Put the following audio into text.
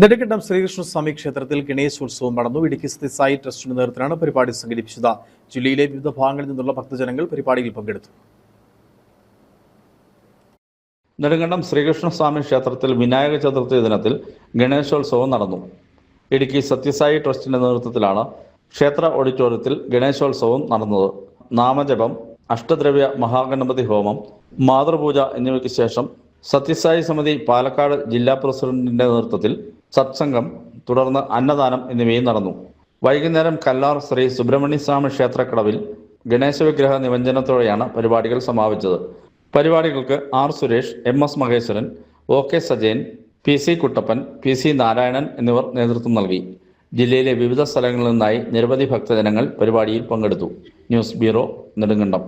നെടുങ്കണ്ടം ശ്രീകൃഷ്ണസ്വാമി ക്ഷേത്രത്തിൽ ഗണേശോത്സവം നടന്നു. ഇടുക്കി സായി ട്രസ്റ്റിന്റെ നേതൃത്വത്തിലാണ് പരിപാടി സംഘടിപ്പിച്ചത്. ജില്ലയിലെ വിവിധ ഭാഗങ്ങളിൽ നിന്നുള്ള ഭക്തജനങ്ങൾ പരിപാടിയിൽ പങ്കെടുത്തു. നെടുങ്കണ്ടം ശ്രീകൃഷ്ണസ്വാമി ക്ഷേത്രത്തിൽ വിനായക ചതുർത്ഥി ദിനത്തിൽ ഗണേശോത്സവം നടന്നു. ഇടുക്കി സത്യസായി ട്രസ്റ്റിന്റെ നേതൃത്വത്തിലാണ് ക്ഷേത്ര ഓഡിറ്റോറിയത്തിൽ ഗണേശോത്സവം നടന്നത്. നാമജപം അഷ്ടദ്രവ്യ മഹാഗണപതി ഹോമം മാതൃപൂജ എന്നിവയ്ക്ക് ശേഷം സത്യസായി സമിതി പാലക്കാട് ജില്ലാ പ്രസിഡന്റിന്റെ നേതൃത്വത്തിൽ സത്സംഗം തുടർന്ന് അന്നദാനം എന്നിവയും നടന്നു. വൈകുന്നേരം കല്ലാർ ശ്രീ സുബ്രഹ്മണ്യ സ്വാമി ക്ഷേത്രക്കടവിൽ ഗണേശ വിഗ്രഹ നിമഞ്ജനത്തോടെയാണ് പരിപാടികൾ സമാപിച്ചത്. പരിപാടികൾക്ക് R Suresh M S Maheswaran O K Sajayan P C Kuttappan P C Narayanan എന്നിവർ നേതൃത്വം നൽകി. ജില്ലയിലെ വിവിധ സ്ഥലങ്ങളിൽ നിന്നായി നിരവധി ഭക്തജനങ്ങൾ പരിപാടിയിൽ പങ്കെടുത്തു. News bureau Nedumkandam.